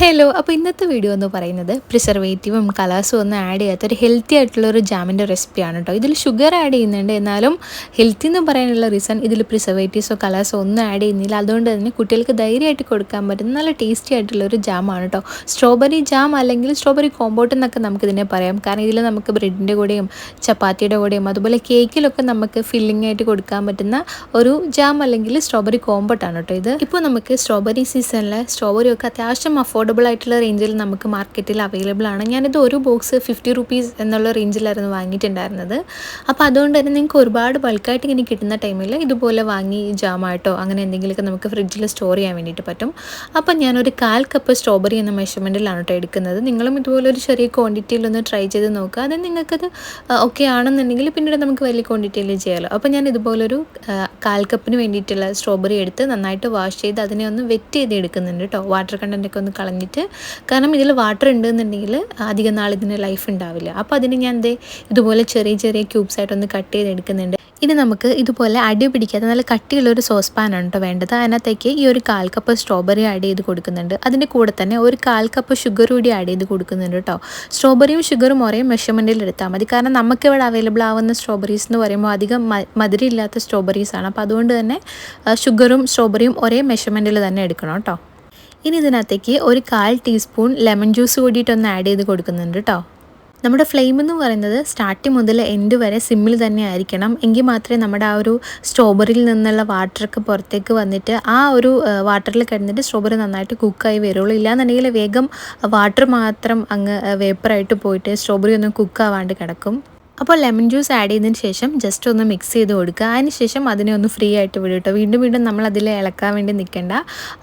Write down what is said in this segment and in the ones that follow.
Hello അപ്പോൾ ഇന്നത്തെ video എന്ന് പറയുന്നത് പ്രിസർവേറ്റീവും കലാസും ഒന്നും ആഡ് ചെയ്യാത്ത ഒരു ഹെൽത്തി ആയിട്ടുള്ള ഒരു ജാമിന്റെ റെസിപ്പിയാണ് കേട്ടോ ഇതിൽ ഷുഗർ ആഡ് ചെയ്യുന്നുണ്ട്. എന്നാലും ഹെൽത്തി എന്ന് പറയാനുള്ള റീസൺ ഇതിൽ പ്രിസർവേറ്റീവ്സോ കലാസോ ഒന്നും ആഡ് ചെയ്യുന്നില്ല. അതുകൊണ്ട് തന്നെ കുട്ടികൾക്ക് ധൈര്യമായിട്ട് കൊടുക്കാൻ പറ്റുന്ന നല്ല ടേസ്റ്റി ആയിട്ടുള്ള ഒരു ജാമാണ് കേട്ടോ സ്ട്രോബെറി ജാം അല്ലെങ്കിൽ സ്ട്രോബെറി കോമ്പോട്ട് എന്നൊക്കെ നമുക്കിതിനെ പറയാം. കാരണം ഇതിൽ നമുക്ക് ബ്രെഡിന്റെ കൂടെയും ചപ്പാത്തിയുടെ കൂടെയും അതുപോലെ കേക്കിലൊക്കെ നമുക്ക് ഫില്ലിംഗ് ആയിട്ട് കൊടുക്കാൻ പറ്റുന്ന ഒരു ജാം അല്ലെങ്കിൽ സ്ട്രോബെറി കോമ്പോട്ടാണ് കേട്ടോ ഇത്. ഇപ്പോൾ നമുക്ക് സ്ട്രോബെറി സീസണിൽ സ്ട്രോബെറി ഒക്കെ അത്യാവശ്യം അഫോർഡബിൾ ആയിട്ടുള്ള റേഞ്ചിൽ നമുക്ക് മാർക്കറ്റിൽ അവൈലബിൾ ആണ്. ഞാനിത് ഒരു ബോക്സ് ഫിഫ്റ്റി റുപ്പീസ് എന്നുള്ള റേഞ്ചിലായിരുന്നു വാങ്ങിയിട്ടുണ്ടായിരുന്നത്. അപ്പോൾ അതുകൊണ്ട് തന്നെ നിങ്ങൾക്ക് ഒരുപാട് ബൾക്കായിട്ട് ഇങ്ങനെ കിട്ടുന്ന ടൈമിൽ ഇതുപോലെ വാങ്ങി ജാമായിട്ടോ അങ്ങനെ എന്തെങ്കിലുമൊക്കെ നമുക്ക് ഫ്രിഡ്ജിൽ സ്റ്റോർ ചെയ്യാൻ വേണ്ടിയിട്ട് പറ്റും. അപ്പോൾ ഞാനൊരു കാൽ കപ്പ് സ്ട്രോബെറി എന്ന മെഷർമെന്റിലാണ് കേട്ടോ എടുക്കുന്നത്. നിങ്ങളും ഇതുപോലെ ഒരു ചെറിയ ക്വാണ്ടിറ്റിയിലൊന്ന് ട്രൈ ചെയ്ത് നോക്കുക. അത് നിങ്ങൾക്കത് ഓക്കെ ആണെന്നുണ്ടെങ്കിൽ പിന്നീട് നമുക്ക് വലിയ ക്വാണ്ടിറ്റിയിൽ ചെയ്യാമല്ലോ അപ്പോൾ ഞാൻ ഇതുപോലൊരു കാൽ കപ്പിന് വേണ്ടിയിട്ടുള്ള സ്ട്രോബെറി എടുത്ത് നന്നായിട്ട് വാഷ് ചെയ്ത് അതിനെ ഒന്ന് വെറ്റ് ചെയ്ത് എടുക്കുന്നുണ്ട് കേട്ടോ വാട്ടർ കണ്ടന്റൊക്കെ ഒന്ന് കളഞ്ഞിട്ട് കാരണം ഇതിൽ വാട്ടർ ഉണ്ടെന്നുണ്ടെങ്കിൽ അധികം നാൾ ഇതിന് ലൈഫ് ഉണ്ടാവില്ല. അപ്പോൾ അതിന് ഞാൻ ദേ ഇതുപോലെ ചെറിയ ചെറിയ ക്യൂബ്സ് ആയിട്ടൊന്ന് കട്ട് ചെയ്ത് എടുക്കുന്നുണ്ട് ഇനി നമുക്ക് ഇതുപോലെ അടി പിടിക്കാത്ത നല്ല കട്ടിയുള്ള ഒരു സോസ് പാനാണ് കേട്ടോ വേണ്ടത്. അതിനകത്തേക്ക് ഈ ഒരു കാൽ കപ്പ് സ്ട്രോബെറി ആഡ് ചെയ്ത് കൊടുക്കുന്നുണ്ട്. അതിന്റെ കൂടെ തന്നെ ഒരു കാൽ കപ്പ് ഷുഗർ കൂടി ആഡ് ചെയ്ത് കൊടുക്കുന്നുണ്ട് കേട്ടോ സ്ട്രോബെറിയും ഷുഗറും ഒരേ മെഷർമെന്റിൽ എടുത്താൽ മതി. കാരണം നമുക്ക് ഇവിടെ അവൈലബിൾ ആവുന്ന സ്ട്രോബെറീസ് എന്ന് പറയുമ്പോൾ അധികം മധുരമില്ലാത്ത സ്ട്രോബെറീസ് ആണ്. അപ്പോൾ അതുകൊണ്ട് തന്നെ ഷുഗറും സ്ട്രോബെറിയും ഒരേ മെഷർമെന്റിൽ തന്നെ എടുക്കണം കേട്ടോ ഇനി ഇതിനകത്തേക്ക് ഒരു കാൽ ടീസ്പൂൺ ലെമൺ ജ്യൂസ് കൂടിയിട്ടൊന്ന് ആഡ് ചെയ്ത് കൊടുക്കുന്നുണ്ട് കേട്ടോ നമ്മുടെ ഫ്ലെയിം എന്ന് പറയുന്നത് സ്റ്റാർട്ടിങ് മുതൽ എൻഡ് വരെ സിമ്മിൽ തന്നെ ആയിരിക്കണം. എങ്കിൽ മാത്രമേ നമ്മുടെ ആ ഒരു സ്ട്രോബെറിയിൽ നിന്നുള്ള വാട്ടറൊക്കെ പുറത്തേക്ക് വന്നിട്ട് ആ ഒരു വാട്ടറിൽ കിടന്നിട്ട് സ്ട്രോബെറി നന്നായിട്ട് കുക്കായി വരുള്ളൂ. ഇല്ലാന്നുണ്ടെങ്കിൽ വേഗം വാട്ടർ മാത്രം അങ്ങ് വേപ്പറായിട്ട് പോയിട്ട് സ്ട്രോബെറി ഒന്നും കുക്കാവാണ്ട് കിടക്കും. അപ്പോൾ ലെമൺ ജ്യൂസ് ആഡ് ചെയ്തതിന് ശേഷം ജസ്റ്റ് ഒന്ന് മിക്സ് ചെയ്ത് കൊടുക്കുക. അതിന് ശേഷം അതിനെ ഒന്ന് ഫ്രീ ആയിട്ട് വിടും കേട്ടോ വീണ്ടും വീണ്ടും നമ്മൾ അതിൽ ഇളക്കാൻ വേണ്ടി നിൽക്കേണ്ട.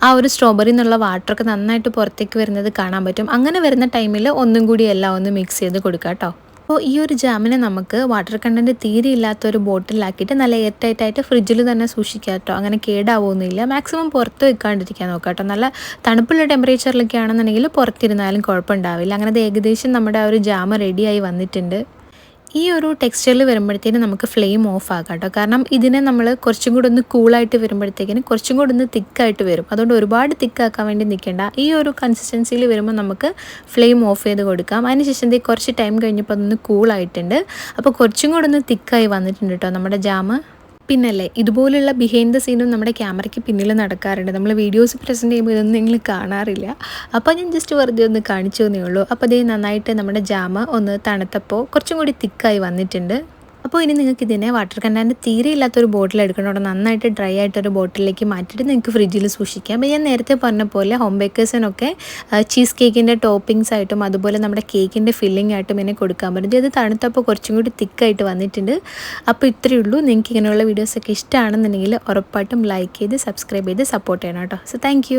ആ ഒരു സ്ട്രോബെറി എന്നുള്ള വാട്ടറൊക്കെ നന്നായിട്ട് പുറത്തേക്ക് വരുന്നത് കാണാൻ പറ്റും. അങ്ങനെ വരുന്ന ടൈമിൽ ഒന്നും കൂടി എല്ലാം ഒന്ന് മിക്സ് ചെയ്ത് കൊടുക്കുക കേട്ടോ അപ്പോൾ ഈ ഒരു ജാമിനെ നമുക്ക് വാട്ടർ കണ്ടന്റ് തീരെ ഇല്ലാത്ത ഒരു ബോട്ടിലാക്കിയിട്ട് നല്ല എയർ ടൈറ്റ് ആയിട്ട് ഫ്രിഡ്ജിൽ തന്നെ സൂക്ഷിക്കുക കേട്ടോ അങ്ങനെ കേടാവുമൊന്നുമില്ല മാക്സിമം പുറത്ത് വെക്കാണ്ടിരിക്കാൻ നോക്കുക കേട്ടോ നല്ല തണുപ്പുള്ള ടെമ്പറേച്ചറിലൊക്കെ ആണെന്നുണ്ടെങ്കിൽ പുറത്തിരുന്നാലും കുഴപ്പമുണ്ടാവില്ല. അങ്ങനെ അത് ഏകദേശം നമ്മുടെ ആ ഒരു ജാമ് റെഡിയായി വന്നിട്ടുണ്ട്. ഈ ഒരു ടെക്സ്ചറിൽ വരുമ്പോഴത്തേനും നമുക്ക് ഫ്ലെയിം ഓഫ് ആക്കാം കേട്ടോ. കാരണം ഇതിനെ നമ്മൾ കുറച്ചും കൂടെ ഒന്ന് കൂളായിട്ട് വരുമ്പോഴത്തേക്കിനും കുറച്ചും കൂടെ ഒന്ന് തിക്കായിട്ട് വരും. അതുകൊണ്ട് ഒരുപാട് തിക്കാക്കാൻ വേണ്ടി നിൽക്കേണ്ട ഈ ഒരു കൺസിസ്റ്റൻസിയിൽ വരുമ്പോൾ നമുക്ക് ഫ്ലെയിം ഓഫ് ചെയ്ത് കൊടുക്കാം. അതിനുശേഷം കുറച്ച് ടൈം കഴിഞ്ഞപ്പോൾ അതൊന്ന് കൂളായിട്ടുണ്ട് അപ്പോൾ കുറച്ചും കൂടെ ഒന്ന് തിക്കായി വന്നിട്ടുണ്ട് കേട്ടോ നമ്മുടെ ജാമ് പിന്നല്ലേ ഇതുപോലുള്ള ബിഹൈൻഡ് ദ സീനും നമ്മുടെ ക്യാമറയ്ക്ക് പിന്നിൽ നടക്കാറുണ്ട്. നമ്മൾ വീഡിയോസ് പ്രസന്റ് ചെയ്യുമ്പോൾ ഇതൊന്നും നിങ്ങൾ കാണാറില്ല. അപ്പോൾ ഞാൻ ജസ്റ്റ് വെറുതെ ഒന്ന് കാണിച്ചു തന്നേ ഉള്ളൂ. അപ്പോൾ അതേ നന്നായിട്ട് നമ്മുടെ ജാമ ഒന്ന് തണുത്തപ്പോൾ കുറച്ചും കൂടി തിക്കായി വന്നിട്ടുണ്ട്. അപ്പോൾ ഇനി നിങ്ങൾക്ക് ഇതിനെ വാട്ടർ കണ്ടാന്റെ തീരെ ഇല്ലാത്തൊരു ബോട്ടിൽ എടുക്കണം. അവിടെ നന്നായിട്ട് ഡ്രൈ ആയിട്ടൊരു ബോട്ടിലേക്ക് മാറ്റിയിട്ട് നിങ്ങൾക്ക് ഫ്രിഡ്ജിൽ സൂക്ഷിക്കാം. അപ്പോൾ ഞാൻ നേരത്തെ പറഞ്ഞ പോലെ ഹോം ബേക്കേഴ്സിനൊക്കെ ചീസ് കേക്കിന്റെ ടോപ്പിംഗ്സ് ആയിട്ടും അതുപോലെ നമ്മുടെ കേക്കിന്റെ ഫില്ലിംഗ് ആയിട്ടും ഇതിനെ കൊടുക്കാൻ പറ്റും. ഇത് തണുത്തപ്പോൾ കുറച്ചും കൂടി തിക്കായിട്ട് വന്നിട്ടുണ്ട്. അപ്പോൾ ഇത്രയേ ഉള്ളൂ. നിങ്ങൾക്ക് ഇങ്ങനെയുള്ള വീഡിയോസൊക്കെ ഇഷ്ടമാണെന്നുണ്ടെങ്കിൽ ഉറപ്പായിട്ടും ലൈക്ക് ചെയ്ത് സബ്സ്ക്രൈബ് ചെയ്ത് സപ്പോർട്ട് ചെയ്യണം കേട്ടോ. So thank